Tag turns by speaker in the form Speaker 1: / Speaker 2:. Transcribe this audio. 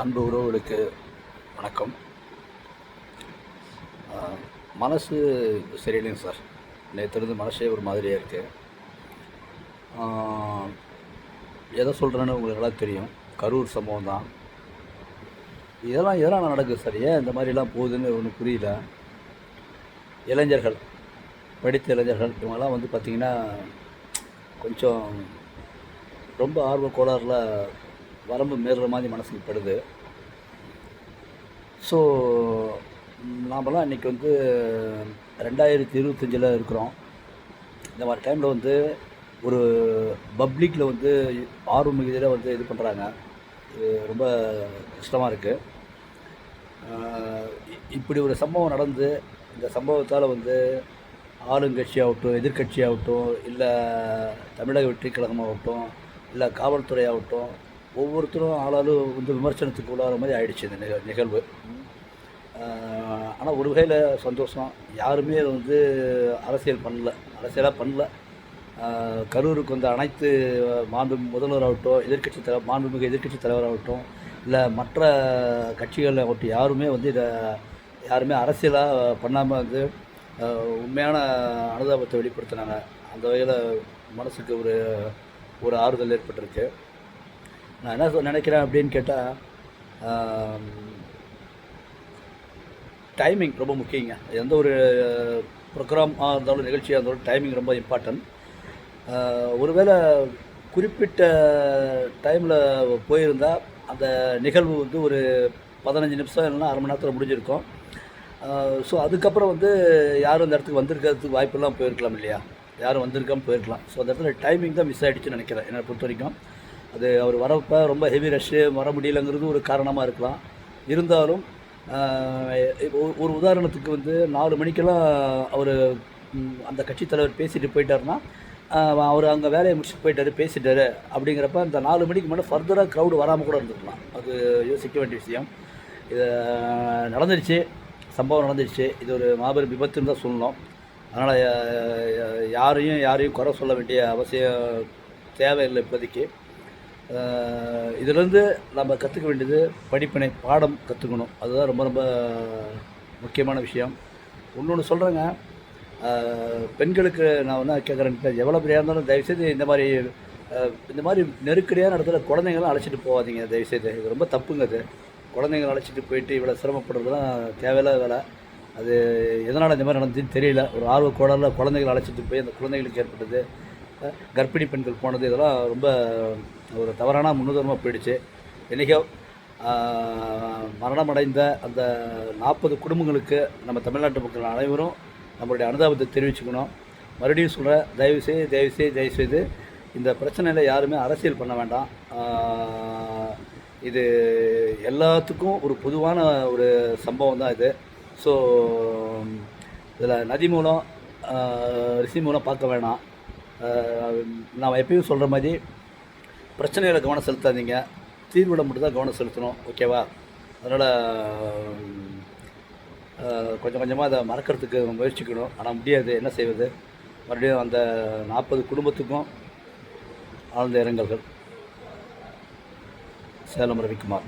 Speaker 1: அன்பு உறவுகளுக்கு வணக்கம். மனசு சரியில்லைங்க சார். நேற்றுலேருந்து மனசே ஒரு மாதிரியாக இருக்குது எதை சொல்கிறேன்னு உங்களுக்கு நல்லா தெரியும். கரூர் சம்பவம் தான். இதெல்லாம் எதெல்லாம் நடக்குது சார்? ஏன் இந்த மாதிரிலாம் போகுதுன்னு ஒன்றும் புரியல. இளைஞர்கள் படித்த இளைஞர்கள் இவங்கெல்லாம் வந்து பார்த்திங்கன்னா கொஞ்சம் ரொம்ப ஆர்வ கோளாறில் வரம்பு மீறுற மாதிரி மனசுக்கு படுது. ஸோ நாமெல்லாம் இன்றைக்கி வந்து ரெண்டாயிரத்தி இருபத்தஞ்சில் இருக்கிறோம். இந்த மாதிரி டைமில் வந்து ஒரு பப்ளிக்கில் வந்து ஆர்வம் மிகுதியில் வந்து இது பண்ணுறாங்க இது ரொம்ப கஷ்டமாக இருக்குது இப்படி ஒரு சம்பவம் நடந்து இந்த சம்பவத்தால் வந்து ஆளுங்கட்சியாகட்டும் எதிர்கட்சியாகட்டும் இல்லை தமிழக வெற்றி கழகமாகட்டும் இல்லை காவல்துறையாகட்டும் ஒவ்வொருத்தரும் ஆளாலும் வந்து விமர்சனத்துக்கு உள்ளார மாதிரி ஆயிடுச்சு இந்த நிக நிகழ்வு. ஆனால் ஒரு வகையில் சந்தோஷம். யாருமே வந்து அரசியல் பண்ணல. அரசியலாக பண்ணல. கரூருக்கு வந்த அனைத்து மாண்பு முதல்வராகட்டும் எதிர்க்கட்சி தலை மாண்புமிகு எதிர்க்கட்சி தலைவராகட்டும் இல்லை மற்ற கட்சிகளில் ஆகட்டும் யாருமே வந்து இதை யாருமே அரசியலாக பண்ணாமல் வந்து உண்மையான அனுதாபத்தை வெளிப்படுத்தினாங்க. அந்த வகையில் மனசுக்கு ஒரு ஒரு ஆறுதல் ஏற்பட்டிருக்கு. நான் என்ன சொ- நினைக்கிறேன் அப்படின்னு கேட்டால் டைமிங் ரொம்ப முக்கியங்க. எந்த ஒரு ப்ரோக்ராமாக இருந்தாலும் நிகழ்ச்சியாக இருந்தாலும் டைமிங் ரொம்ப இம்பார்ட்டன்ட் ஒருவேளை குறிப்பிட்ட டைமில் போயிருந்தால் அந்த நிகழ்வு வந்து ஒரு பதினஞ்சு நிமிஷம் இல்லைன்னா அரை மணி நேரத்தில் முடிஞ்சிருக்கும். ஸோ அதுக்கப்புறம் வந்து யாரும் அந்த இடத்துக்கு வந்திருக்கிறதுக்கு வாய்ப்பெல்லாம் போயிருக்கலாம் இல்லையா? யாரும் வந்திருக்காம போயிருக்கலாம். ஸோ அந்த இடத்துல டைமிங் தான் மிஸ் ஆகிடுச்சுன்னு நினைக்கிறேன் என்னை பொறுத்த வரைக்கும். அது அவர் வரப்போ ரொம்ப ஹெவி ரஷ்ஷு வர முடியலங்கிறது ஒரு காரணமாக இருக்கலாம். இருந்தாலும் இப்போ ஒரு- உதாரணத்துக்கு வந்து நாலு மணிக்கெல்லாம் அவர் அந்த கட்சித் தலைவர் பேசிட்டு போயிட்டாருன்னா அவர் அங்கே வேலையை முடிச்சுட்டு போயிட்டாரு பேசிட்டாரு. அப்படிங்கிறப்ப அந்த நாலு மணிக்கு மேலே ஃபர்தராக க்ரௌடு வராமல் கூட இருந்துக்கலாம் அது யோசிக்க வேண்டிய விஷயம். இது நடந்துருச்சு. சம்பவம் நடந்துருச்சு. இது ஒரு மாபெரும் விபத்துன்னு தான் சொல்லணும். அதனால் யாரையும் யாரையும் குறை சொல்ல வேண்டிய அவசியம் தேவையில்லை இப்போதைக்கு. இதிலேருந்து நம்ம கற்றுக்க வேண்டியது படிப்பினை பாடம் கற்றுக்கணும் அதுதான் ரொம்ப ரொம்ப முக்கியமான விஷயம். இன்னொன்று சொல்கிறேங்க பெண்களுக்கு நான் வந்து கேட்குறேன் எவ்வளோ பெரியா இருந்தாலும் தயவுசெய்து இந்த மாதிரி இந்த மாதிரி நெருக்கடியான இடத்துல குழந்தைங்களாம் அழைச்சிட்டு போகாதீங்க. தயவுசெய்து. இது ரொம்ப தப்புங்க அது. குழந்தைங்களை அழைச்சிட்டு போயிட்டு இவ்வளோ சிரமப்படுறதுலாம் தேவையில்லாத வேலை. அது எதனால் இந்த மாதிரி நடந்துச்சுன்னு தெரியல. ஒரு ஆர்வ கோளாறில் குழந்தைகளை அழைச்சிட்டு போய் அந்த குழந்தைகளுக்கு ஏற்பட்டது கர்ப்பிணி பெண்கள் போனது இதெல்லாம் ரொம்ப ஒரு தவறான முன்னுதாரணமாக போயிடுச்சு. என்றைக்கோ மரணமடைந்த அந்த நாற்பது குடும்பங்களுக்கு நம்ம தமிழ்நாட்டு மக்கள் அனைவரும் நம்மளுடைய அனுதாபத்தை தெரிவிச்சுக்கணும். மறுபடியும் சொல்கிறேன் தயவுசெய்து தயவுசெய்து தயவுசெய்து இந்த பிரச்சனையில் யாருமே அரசியல் பண்ண வேண்டாம். இது எல்லாத்துக்கும் ஒரு பொதுவான ஒரு சம்பவம் தான் இது. ஸோ இதில் நதி மூலம் ரிசி ரிஷி மூலம் பார்க்க வேணாம். நான் எப்பயும் சொல்கிற மாதிரி பிரச்சனைகளை கவனம் செலுத்தாதீங்க. தீர்வுல மட்டும் தான் கவனம் செலுத்தணும். ஓகேவா? அதனால் கொஞ்சம் கொஞ்சமாக அதை மறக்கிறதுக்கு முயற்சிக்கணும். ஆனால் முடியாது. என்ன செய்வது? மறுபடியும் அந்த நாற்பது குடும்பத்துக்கும் ஆழ்ந்த இரங்கல்கள். சேலம் ரவிக்குமார்.